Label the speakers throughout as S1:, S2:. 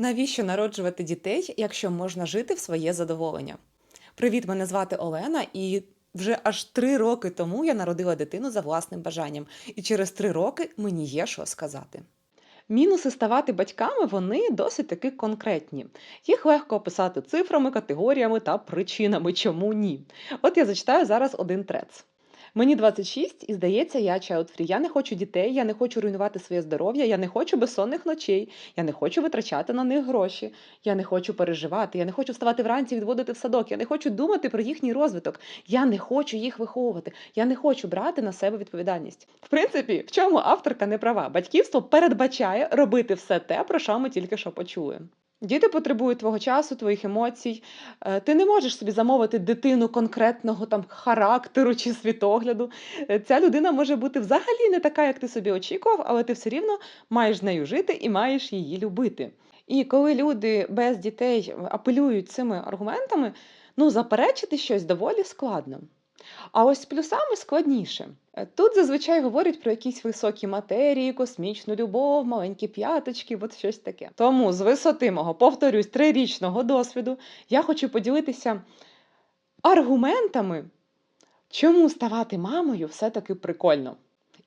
S1: Навіщо народжувати дітей, якщо можна жити в своє задоволення? Привіт, мене звати Олена, і вже аж три роки тому я народила дитину за власним бажанням, і через три роки мені є що сказати. Мінуси ставати батьками вони досить таки конкретні. Їх легко описати цифрами, категоріями та причинами, чому ні. От я зачитаю зараз один трец. Мені 26 і здається, я child-free. Я не хочу дітей, я не хочу руйнувати своє здоров'я, я не хочу безсонних ночей, я не хочу витрачати на них гроші, я не хочу переживати, я не хочу вставати вранці, відводити в садок, я не хочу думати про їхній розвиток, я не хочу їх виховувати, я не хочу брати на себе відповідальність. В принципі, в чому авторка не права? Батьківство передбачає робити все те, про що ми тільки що почули. Діти потребують твого часу, твоїх емоцій. Е, Ти не можеш собі замовити дитину конкретного там характеру чи світогляду. Е, Ця людина може бути взагалі не така, як ти собі очікував, але ти все рівно маєш з нею жити і маєш її любити. І коли люди без дітей апелюють цими аргументами, ну заперечити щось доволі складно. А ось з плюсами складніше. Е, Тут зазвичай говорять про якісь високі матерії, космічну любов, маленькі п'яточки, от щось таке. Тому з висоти мого, повторюсь, трирічного досвіду я хочу поділитися аргументами, чому ставати мамою все-таки прикольно.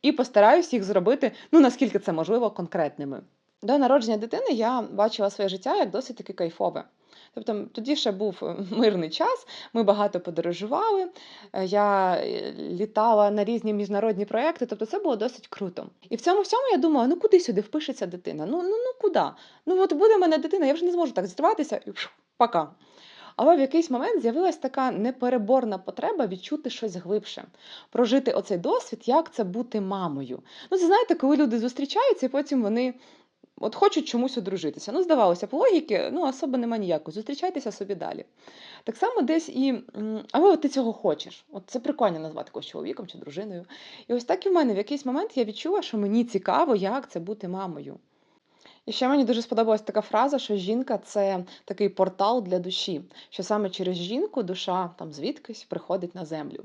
S1: І постараюсь їх зробити, ну наскільки це можливо, конкретними. До народження дитини я бачила своє життя як досить таки кайфове. Тобто тоді ще був е, мирний час, ми багато подорожували, е, я е, літала на різні міжнародні проекти, тобто це було досить круто. І в цьому всьому я думала, ну куди сюди впишеться дитина? Ну, ну, ну куди? Ну от буде в мене дитина, я вже не зможу так зірватися і пока. Але в якийсь момент з'явилась така непереборна потреба відчути щось глибше, прожити оцей досвід, як це бути мамою. Ну, це знаєте, коли люди зустрічаються, і потім вони от хочуть чомусь одружитися. Ну, здавалося, по логіки, ну, особи нема ніякої. Зустрічайтеся собі далі. Так само десь і. Але ти цього хочеш. От це прикольно назвати когось чоловіком чи дружиною. І ось так і в мене в якийсь момент я відчула, що мені цікаво, як це бути мамою. І ще мені дуже сподобалась така фраза, що жінка це такий портал для душі, що саме через жінку душа там звідкись приходить на землю.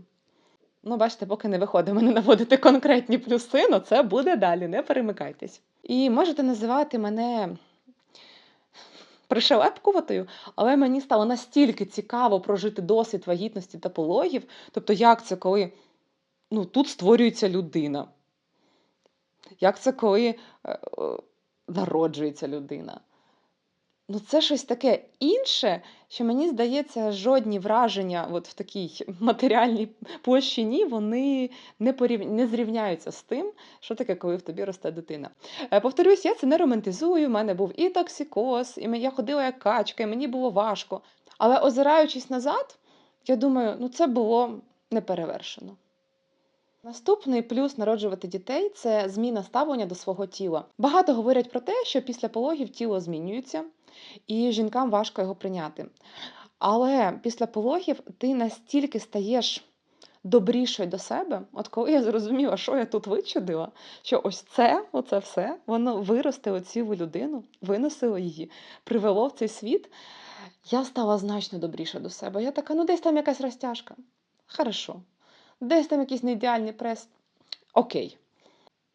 S1: Ну, бачите, поки не виходить мене наводити конкретні плюси, але це буде далі, не перемикайтесь. І можете називати мене пришелепкуватою, але мені стало настільки цікаво прожити досвід вагітності та пологів. Тобто, як це, коли ну, тут створюється людина? Як це, коли е, е, народжується людина? Ну, це щось таке інше, що мені здається, жодні враження от в такій матеріальній площині вони не, порів... не зрівняються з тим, що таке, коли в тобі росте дитина. Е, Повторюсь, я це не романтизую. У мене був і токсикоз, і я ходила як качка, і мені було важко. Але озираючись назад, я думаю, ну це було неперевершено. Наступний плюс народжувати дітей це зміна ставлення до свого тіла. Багато говорять про те, що після пологів тіло змінюється, і жінкам важко його прийняти. Але після пологів ти настільки стаєш добрішою до себе, от коли я зрозуміла, що я тут вичудила, що ось це, оце все, воно виростило цілу людину, виносило її, привело в цей світ. Я стала значно добріша до себе. Я така, ну десь там якась розтяжка. Хорошо. Десь там якийсь неідеальний прес. Окей.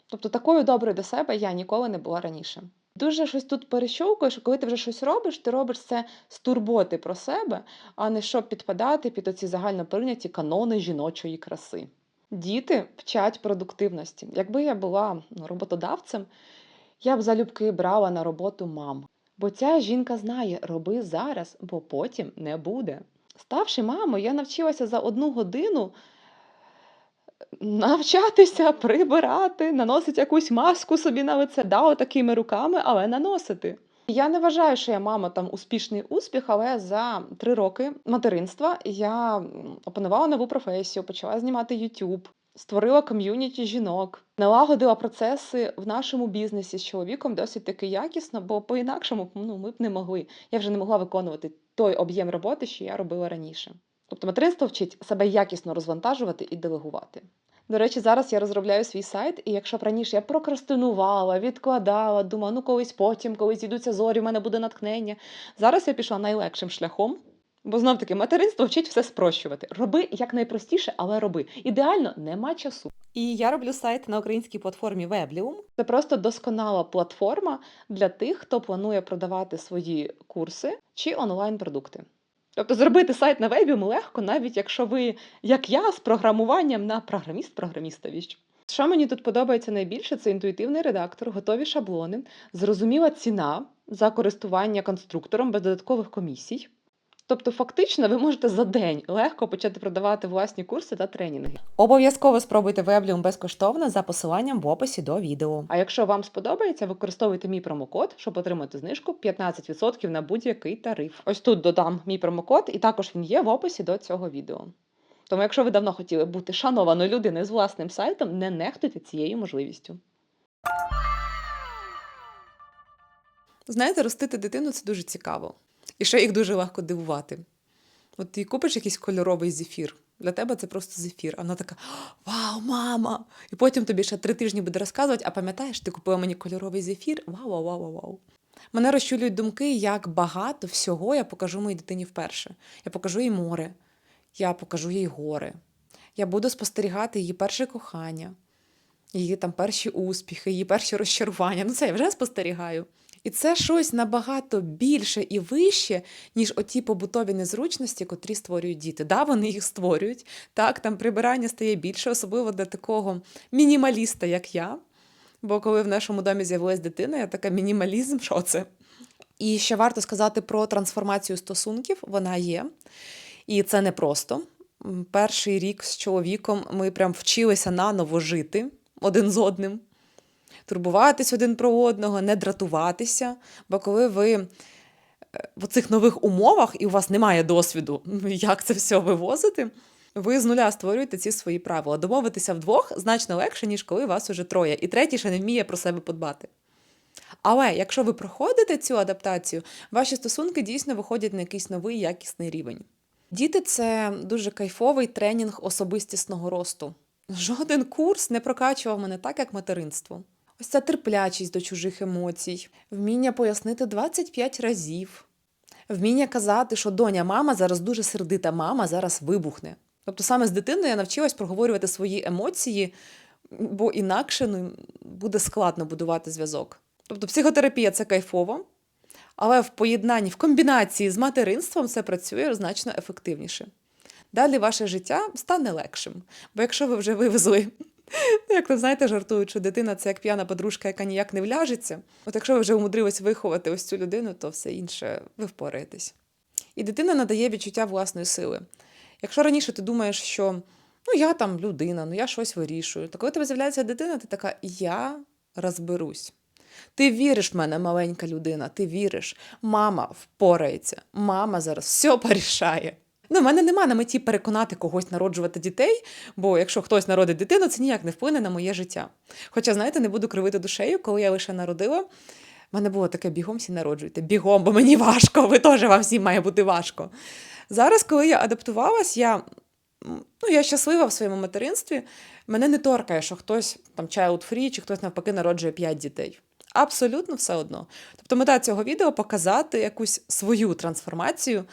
S1: Тобто такою доброю до себе я ніколи не була раніше. Дуже щось тут перещовкує, що коли ти вже щось робиш, ти робиш це з турботи про себе, а не щоб підпадати під оці загально прийняті канони жіночої краси. Діти вчать продуктивності. Якби я була ну, роботодавцем, я б залюбки брала на роботу мам. Бо ця жінка знає, роби зараз, бо потім не буде. Ставши мамою, я навчилася за одну годину навчатися, прибирати, наносити якусь маску собі на лице, да, отакими руками, але наносити. Я не вважаю, що я мама там успішний успіх, але за три роки материнства я опанувала нову професію, почала знімати YouTube, створила ком'юніті жінок, налагодила процеси в нашому бізнесі з чоловіком досить таки якісно, бо по-інакшому ну, ми б не могли. Я вже не могла виконувати той об'єм роботи, що я робила раніше. Тобто материнство вчить себе якісно розвантажувати і делегувати. До речі, зараз я розробляю свій сайт, і якщо б раніше я прокрастинувала, відкладала, думала, ну колись потім, коли зійдуться зорі, в мене буде натхнення. Зараз я пішла найлегшим шляхом. Бо знов таки материнство вчить все спрощувати. Роби якнайпростіше, але роби. Ідеально нема часу. І я роблю сайт на українській платформі Weblium. Це просто досконала платформа для тих, хто планує продавати свої курси чи онлайн-продукти. Тобто зробити сайт на вебі легко, навіть якщо ви, як я, з програмуванням на програміст-програмістовіч. Що мені тут подобається найбільше, це інтуїтивний редактор, готові шаблони, зрозуміла ціна за користування конструктором без додаткових комісій. Тобто, фактично, ви можете за день легко почати продавати власні курси та тренінги. Обов'язково спробуйте Weblium безкоштовно за посиланням в описі до відео. А якщо вам сподобається, використовуйте мій промокод, щоб отримати знижку 15% на будь-який тариф. Ось тут додам мій промокод, і також він є в описі до цього відео. Тому, якщо ви давно хотіли бути шанованою людиною з власним сайтом, не нехтуйте цією можливістю. Знаєте, ростити дитину це дуже цікаво. І ще їх дуже легко дивувати. От ти купиш якийсь кольоровий зефір. Для тебе це просто зефір. А вона така: Вау, мама! І потім тобі ще три тижні буде розказувати, а пам'ятаєш, ти купила мені кольоровий зефір? Вау, вау, вау, вау, вау. Мене розчулюють думки, як багато всього я покажу моїй дитині вперше. Я покажу їй море, я покажу їй гори. Я буду спостерігати її перше кохання, її там перші успіхи, її перші розчарування. Ну це я вже спостерігаю. І це щось набагато більше і вище, ніж оті побутові незручності, котрі створюють діти. Да, вони їх створюють. Так, там прибирання стає більше, особливо для такого мінімаліста, як я. Бо коли в нашому домі з'явилась дитина, я така мінімалізм, що це? І ще варто сказати про трансформацію стосунків, вона є. І це не просто. Перший рік з чоловіком ми прям вчилися наново жити один з одним турбуватись один про одного, не дратуватися. Бо коли ви е, в цих нових умовах і у вас немає досвіду, як це все вивозити, ви з нуля створюєте ці свої правила. Домовитися вдвох значно легше, ніж коли вас уже троє, і третій ще не вміє про себе подбати. Але якщо ви проходите цю адаптацію, ваші стосунки дійсно виходять на якийсь новий якісний рівень. Діти це дуже кайфовий тренінг особистісного росту. Жоден курс не прокачував мене так, як материнство. Ось терплячість до чужих емоцій, вміння пояснити 25 разів, вміння казати, що доня, мама зараз дуже сердита, мама зараз вибухне. Тобто саме з дитиною я навчилась проговорювати свої емоції, бо інакше ну, буде складно будувати зв'язок. Тобто психотерапія це кайфово, але в поєднанні, в комбінації з материнством це працює значно ефективніше. Далі ваше життя стане легшим. Бо якщо ви вже вивезли Як то знаєте, жартують, що дитина це як п'яна подружка, яка ніяк не вляжеться. От якщо ви вже умудрились виховати ось цю людину, то все інше ви впораєтесь. І дитина надає відчуття власної сили. Якщо раніше ти думаєш, що ну я там людина, ну я щось вирішую, то коли тебе з'являється дитина, ти така я розберусь. Ти віриш в мене, маленька людина, ти віриш. Мама впорається, мама зараз все порішає. Ну, в мене нема на меті переконати когось народжувати дітей, бо якщо хтось народить дитину, це ніяк не вплине на моє життя. Хоча, знаєте, не буду кривити душею, коли я лише народила. в мене було таке бігом всі народжуйте. Бігом, бо мені важко, ви теж вам всім має бути важко. Зараз, коли я адаптувалась, я, ну, я щаслива в своєму материнстві. Мене не торкає, що хтось там child free, чи хтось навпаки народжує 5 дітей. Абсолютно все одно. Тобто мета цього відео показати якусь свою трансформацію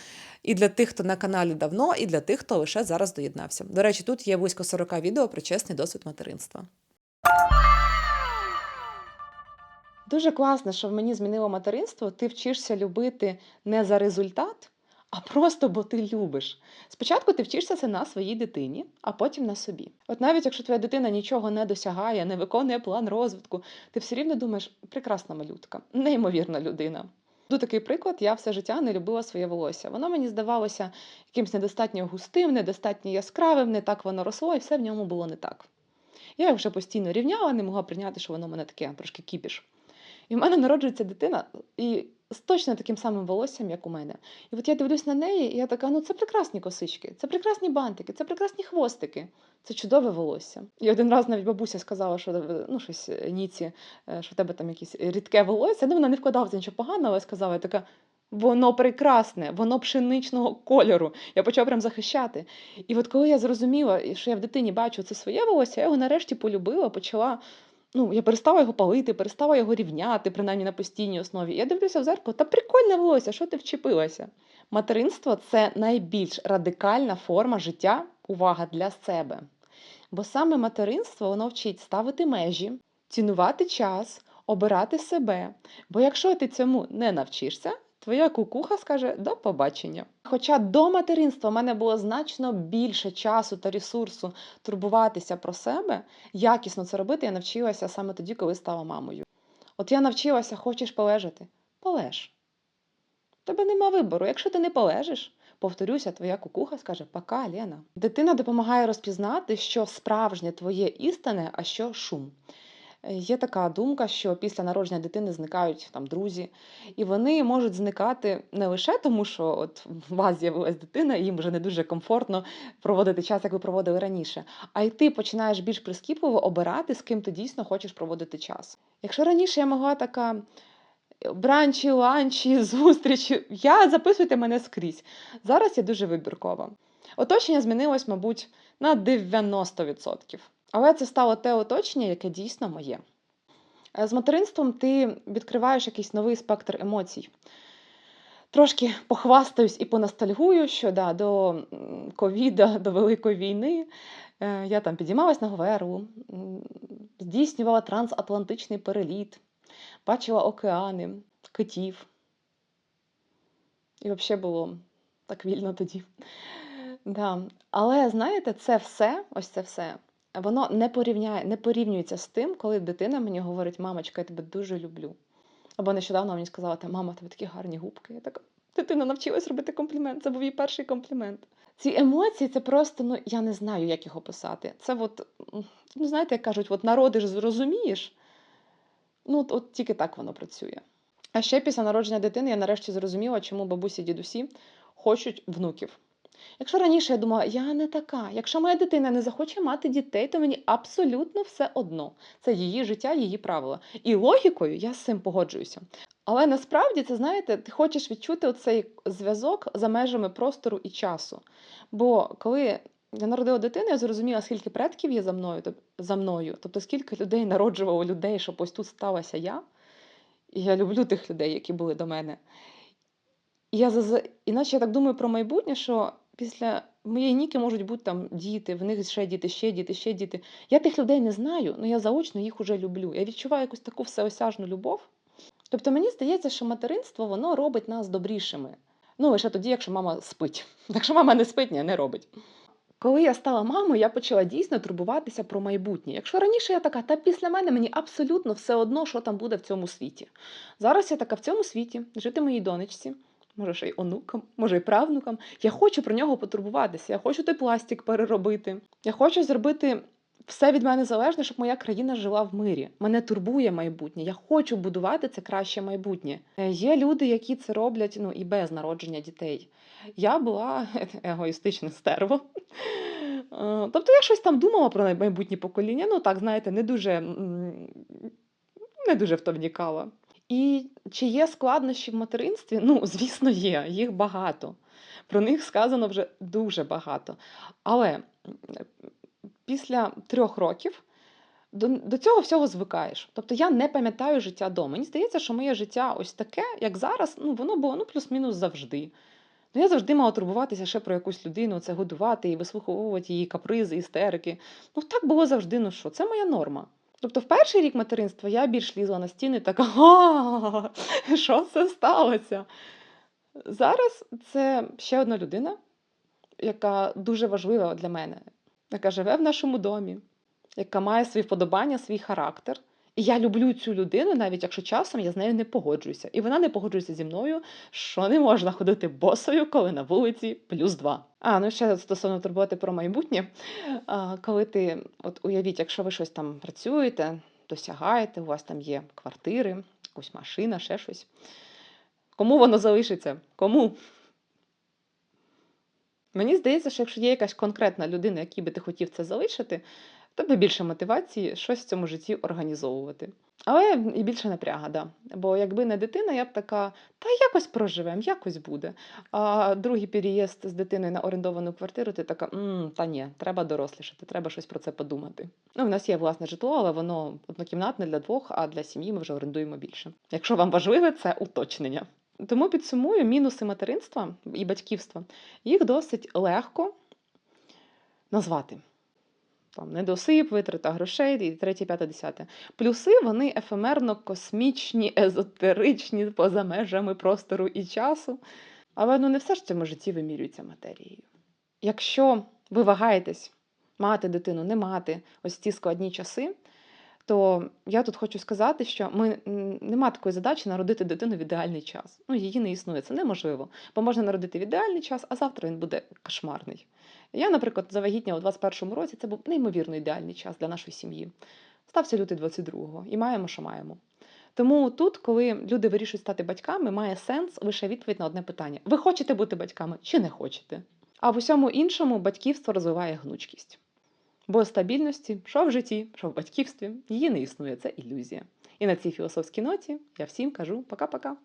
S1: і для тих, хто на каналі давно, і для тих, хто лише зараз доєднався. До речі, тут є близько 40 відео про чесний досвід материнства. Дуже класно, що в мені змінило материнство. Ти вчишся любити не за результат, а просто бо ти любиш. Спочатку ти вчишся це на своїй дитині, а потім на собі. От навіть якщо твоя дитина нічого не досягає, не виконує план розвитку, ти все рівно думаєш, прекрасна малютка, неймовірна людина. Ду такий приклад, я все життя не любила своє волосся. Воно мені здавалося якимось недостатньо густим, недостатньо яскравим, не так воно росло, і все в ньому було не так. Я його вже постійно рівняла, не могла прийняти, що воно в мене таке трошки кіпіш. І в мене народжується дитина і з точно таким самим волоссям, як у мене. І от я дивлюсь на неї, і я така: ну це прекрасні косички, це прекрасні бантики, це прекрасні хвостики, це чудове волосся. І один раз навіть бабуся сказала, що ну щось е, Ніці, е, що в тебе там якесь рідке волосся. Ну вона не вкладала нічого поганого, але сказала, я така. Воно прекрасне, воно пшеничного кольору. Я почала прям захищати. І от коли я зрозуміла, що я в дитині бачу це своє волосся, я його нарешті полюбила, почала Ну, я перестала його палити, перестала його рівняти, принаймні на постійній основі. Я дивлюся в зеркало, та прикольне волосся, що ти вчепилася? Материнство це найбільш радикальна форма життя, увага для себе. Бо саме материнство воно вчить ставити межі, цінувати час, обирати себе. Бо якщо ти цьому не навчишся, твоя кукуха скаже до побачення. Хоча до материнства в мене було значно більше часу та ресурсу турбуватися про себе, якісно це робити, я навчилася саме тоді, коли стала мамою. От я навчилася, хочеш полежати? Полеж. Тебе нема вибору. Якщо ти не полежиш, повторюся, твоя кукуха скаже Пока, Лена. Дитина допомагає розпізнати, що справжнє твоє істинне, а що шум. Е, Є така думка, що після народження дитини зникають там друзі, і вони можуть зникати не лише тому, що от у вас з'явилась дитина, і їм вже не дуже комфортно проводити час, як ви проводили раніше. А й ти починаєш більш прискіпливо обирати, з ким ти дійсно хочеш проводити час. Якщо раніше я могла така е, бранчі, ланчі, зустрічі, я записуйте мене скрізь. Зараз я дуже вибіркова. Оточення змінилось, мабуть, на 90%. Але це стало те оточення, яке дійсно моє. Е, З материнством ти відкриваєш якийсь новий спектр емоцій. Трошки похвастаюсь і поностальгую, що да, до ковіда, до Великої війни е, я там підіймалась на Говерлу, здійснювала трансатлантичний переліт, бачила океани, китів. І взагалі було так вільно тоді. Да. Але знаєте, це все, ось це все, воно не порівняє, не порівнюється з тим, коли дитина мені говорить, мамочка, я тебе дуже люблю. Або нещодавно мені сказала, мама, тебе такі гарні губки. Я така, дитина навчилась робити комплімент. Це був її перший комплімент. Ці емоції, це просто, ну я не знаю, як їх описати. Це от, ну знаєте, як кажуть, от народиш, зрозумієш. Ну, от, от тільки так воно працює. А ще після народження дитини я нарешті зрозуміла, чому бабусі дідусі хочуть внуків. Якщо раніше я думала, я не така, якщо моя дитина не захоче мати дітей, то мені абсолютно все одно. Це її життя, її правила. І логікою я з цим погоджуюся. Але насправді це знаєте, ти хочеш відчути оцей зв'язок за межами простору і часу. Бо коли я народила дитину, я зрозуміла, скільки предків є за мною, за мною. Тобто скільки людей народжувало людей, щоб ось тут сталася я. І я люблю тих людей, які були до мене. І я. Іначе я так думаю про майбутнє, що після моєї ніки можуть бути там діти, в них ще діти, ще діти, ще діти. Я тих людей не знаю, але я заочно їх уже люблю. Я відчуваю якусь таку всеосяжну любов. Тобто мені здається, що материнство воно робить нас добрішими. Ну, лише тоді, якщо мама спить. Якщо мама не спить, ні, не робить. Коли я стала мамою, я почала дійсно турбуватися про майбутнє. Якщо раніше я така, та після мене мені абсолютно все одно, що там буде в цьому світі. Зараз я така в цьому світі, жити моїй донечці, може ще й онукам, може й правнукам. Я хочу про нього потурбуватися. Я хочу той пластик переробити. Я хочу зробити все від мене залежне, щоб моя країна жила в мирі. Мене турбує майбутнє. Я хочу будувати це краще майбутнє. Е, Є люди, які це роблять ну і без народження дітей. Я була егоїстичне стерво. Е, Тобто я щось там думала про майбутнє покоління. Ну так, знаєте, не дуже, не дуже в то вникала. І чи є складнощі в материнстві? Ну, звісно, є, їх багато. Про них сказано вже дуже багато. Але після трьох років до, до цього всього звикаєш. Тобто я не пам'ятаю життя дома. Мені здається, що моє життя ось таке, як зараз, ну воно було ну, плюс-мінус завжди. Ну, я завжди мала турбуватися ще про якусь людину, це годувати і вислуховувати її капризи, істерики. Ну, так було завжди, ну що, це моя норма. Тобто, в перший рік материнства я більш лізла на стіни, така, що це сталося? Зараз це ще одна людина, яка дуже важлива для мене, яка живе в нашому домі, яка має свої вподобання, свій характер. І я люблю цю людину, навіть якщо часом я з нею не погоджуюся. І вона не погоджується зі мною, що не можна ходити босою, коли на вулиці плюс два. А, ну ще стосовно турботи про майбутнє. А, коли ти, от уявіть, якщо ви щось там працюєте, досягаєте, у вас там є квартири, якась машина, ще щось. Кому воно залишиться? Кому? Мені здається, що якщо є якась конкретна людина, якій би ти хотів це залишити, тебе більше мотивації щось в цьому житті організовувати. Але і більше напряга, да. Бо якби не дитина, я б така, та якось проживемо, якось буде. А другий переїзд з дитиною на орендовану квартиру, ти така, «М, та ні, треба дорослішати, треба щось про це подумати. Ну, в нас є власне житло, але воно однокімнатне для двох, а для сім'ї ми вже орендуємо більше. Якщо вам важливе, це уточнення. Тому підсумую мінуси материнства і батьківства. Їх досить легко назвати. Там недосип, витрата грошей, і третє, п'яте, десяте. Плюси вони ефемерно космічні, езотеричні, поза межами простору і часу. Але ну не все ж в цьому житті вимірюється матерією. Якщо ви вагаєтесь мати дитину, не мати ось ці складні часи, то я тут хочу сказати, що ми нема такої задачі народити дитину в ідеальний час. Ну, її не існує, це неможливо. Бо можна народити в ідеальний час, а завтра він буде кошмарний. Я, наприклад, завагітніла у 21-му році, це був неймовірно ідеальний час для нашої сім'ї. Стався лютий 22-го, і маємо, що маємо. Тому тут, коли люди вирішують стати батьками, має сенс лише відповідь на одне питання: ви хочете бути батьками чи не хочете? А в усьому іншому батьківство розвиває гнучкість. Бо стабільності, що в житті, що в батьківстві, її не існує, це ілюзія. І на цій філософській ноті я всім кажу пока-пока.